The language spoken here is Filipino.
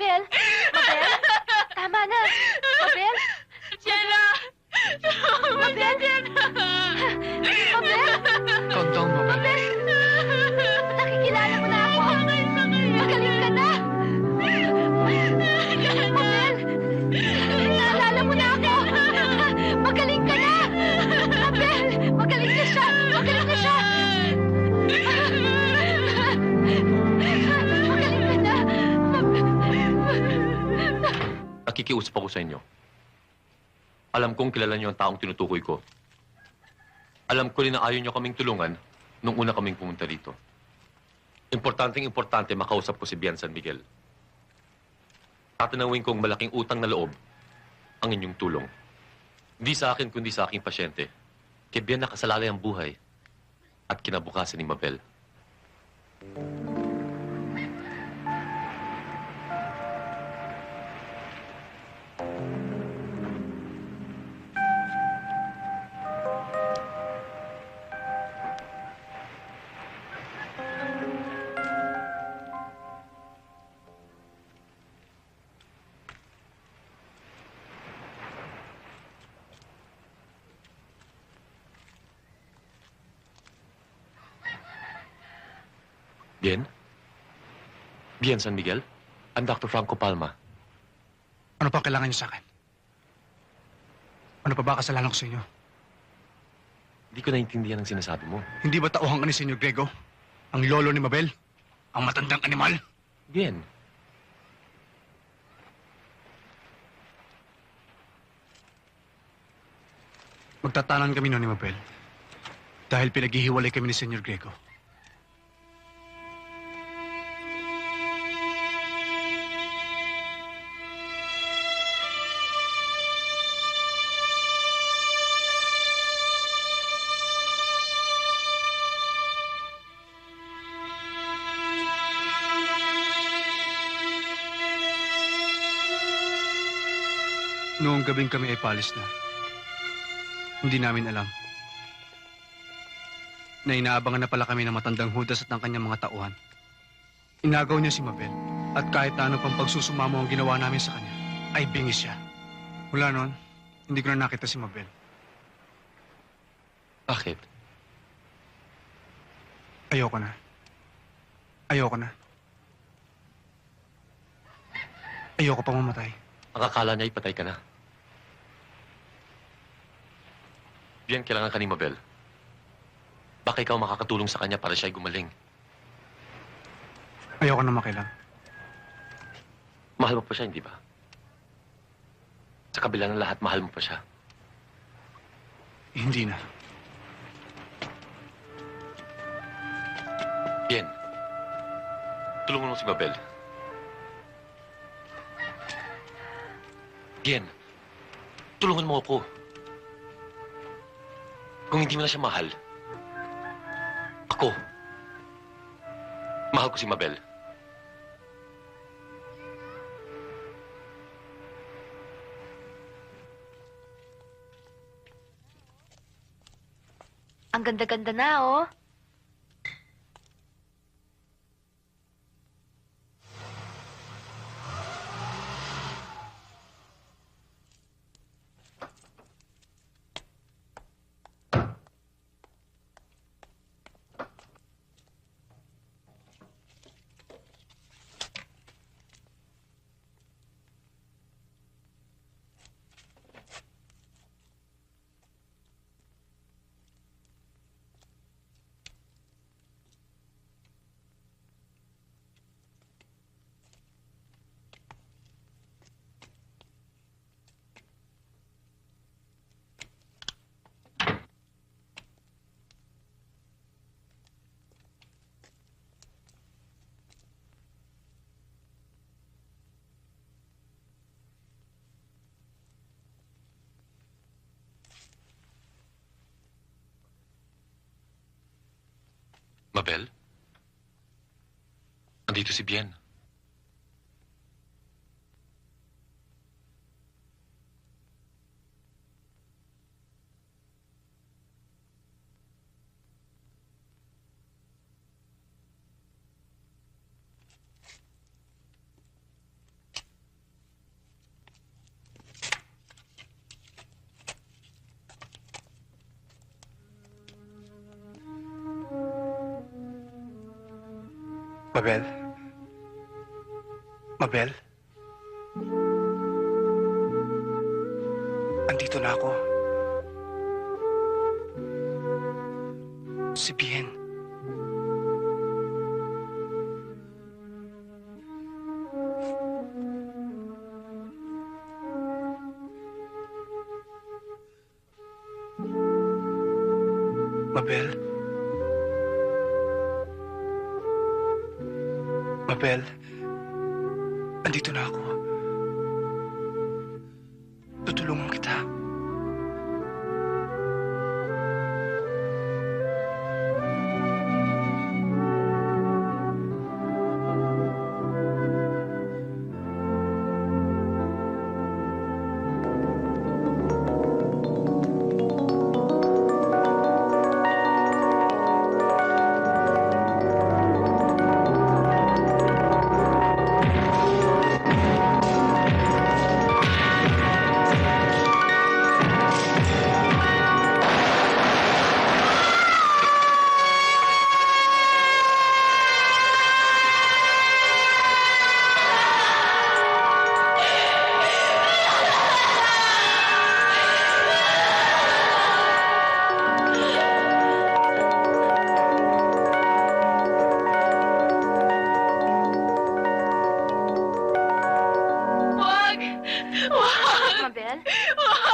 Mabel? Nakikiusap ako sa inyo. Alam kong kilala niyo ang taong tinutukoy ko. Alam ko rin na ayaw niyo kaming tulungan nung una kaming pumunta dito. Importanteng importante makausap ko si Bian San Miguel. Tatanawin kong malaking utang na loob ang inyong tulong. Hindi sa akin kundi sa aking pasyente. Kay Bian nakasalalay ang buhay at kinabukasan ni Mabel. Bien? Bien San Miguel? I'm Dr. Franco Palma. Ano pa ang kailangan niyo sa akin? Ano pa ba kasalanan ko sa inyo? Hindi ko naintindihan ang sinasabi mo. Hindi ba tauhan ka ni Senyor Grego? Ang lolo ni Mabel? Ang matandang animal? Bien. Magtatanan kami noon ni Mabel. Dahil pinaghihiwalay kami ni Senyor Grego. Noong gabing kami ay palis na. Hindi namin alam. Na inaabangan na pala kami ng matandang Judas at ng kanyang mga tauhan. Inagaw niya si Mabel. At kahit ano pang pagsusumamo ang ginawa namin sa kanya, ay bingis siya. Mula noon, hindi ko na nakita si Mabel. Bakit? Ayoko na. Ayoko na. Ayoko pa mamatay. Ang akala niya ipatay ka na. Bien, kailangan ka ni Mabel. Baka ikaw makakatulong sa kanya para siya'y gumaling. Ayoko na makilang. Mahal mo pa siya, hindi ba? Sa kabila ng lahat, mahal mo pa siya. Hindi na. Bien. Tulungan mo si Mabel. Bien. Tulungan mo ako. Kung hindi mo na siya mahal, ako. Mahal ko si Mabel. Ang ganda-ganda na, oh. Mabel? Andito si Bien. Mabel? Mabel? Andito na ako. Si Bien. Mabel? Mabel? Andito na ako. Tutulungan Oh.